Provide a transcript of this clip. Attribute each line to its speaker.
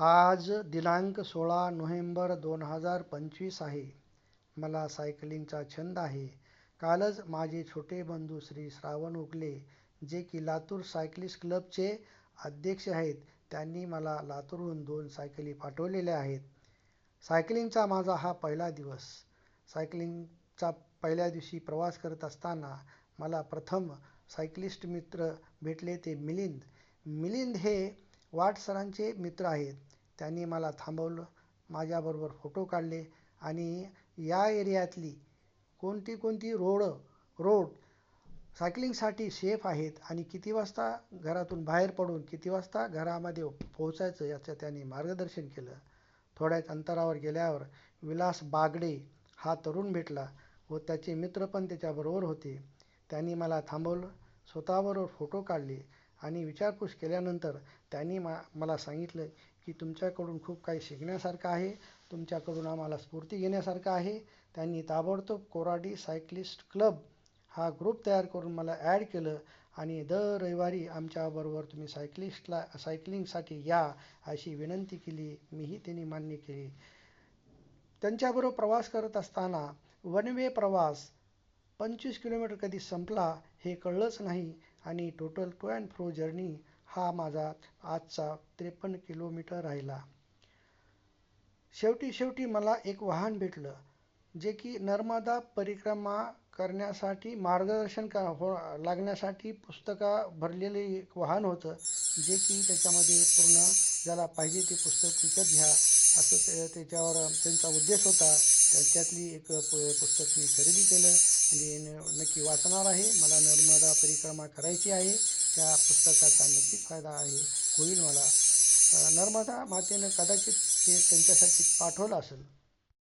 Speaker 1: आज दिनांक सोळा नोव्हेंबर दोन हजार पंचवीस आहे. मला सायकलिंगचा छंद आहे. कालच माझे छोटे बंधू श्री श्रावण उगले जे की लातूर सायक्लिस्ट क्लबचे अध्यक्ष आहेत. त्यांनी मला लातूरहून दोन सायकली पाठवलेल्या आहेत. सायकलिंगचा माझा हा पहिला दिवस. सायकलिंगचा पहिल्या दिवशी प्रवास करत असताना मला प्रथम सायक्लिस्ट मित्र भेटले ते मिलिंद. मिलिंद हे वाट सरांचे मित्र आहेत. त्यांनी मला थांबवलं माझ्याबरोबर फोटो काढले आणि या एरियातली कोणती कोणती रोड रोड सायकलिंगसाठी सेफ आहेत आणि किती वाजता घरातून बाहेर पडून किती वाजता घरामध्ये पोहोचायचं याचं त्यांनी मार्गदर्शन केलं. थोड्याच अंतरावर गेल्यावर विलास बागडे हा तरुण भेटला व त्याचे मित्र पण त्याच्याबरोबर होते. त्यांनी मला थांबवलं स्वतःबरोबर फोटो काढले आणि विचारपूस केल्यानंतर त्यांनी मा मला सांगितलं की तुमच्याकडून खूप काही शिकण्यासारखं आहे तुमच्याकडून आम्हाला स्फूर्ती घेण्यासारखं आहे. त्यांनी ताबडतोब कोराडी सायक्लिस्ट क्लब हा ग्रुप तयार करून मला ॲड केलं आणि दर रविवारी आमच्याबरोबर तुम्ही सायक्लिस्टला सायक्लिंगसाठी या अशी विनंती केली. मीही त्यांनी मान्य केली. त्यांच्याबरोबर प्रवास करत असताना वन वे प्रवास पंचवीस किलोमीटर कधी संपला हे कळलंच नाही. आणि total to and fro journey हा माझा आजचा त्रेपन्न किलोमीटर राहिला. शेवटी शेवटी मला एक वाहन भेटलं जे की नर्मदा परिक्रमा करण्यासाठी मार्गदर्शन का हो लागण्यासाठी पुस्तकं भरलेले एक वाहन होतं जे की त्याच्यामध्ये पूर्ण ज्याला पाहिजे ते पुस्तक विकत घ्या असं ते त्याच्यावर त्यांचा उद्देश होता. त्याच्यातली एक प पुस्तक मी खरेदी केलं. आणि नक्की वाचणार आहे. मला नर्मदा परिक्रमा करायची आहे. त्या पुस्तकाचा नक्कीच फायदा आहे होईल मला. नर्मदा मातेनं कदाचित ते त्यांच्यासाठी पाठवलं असेल.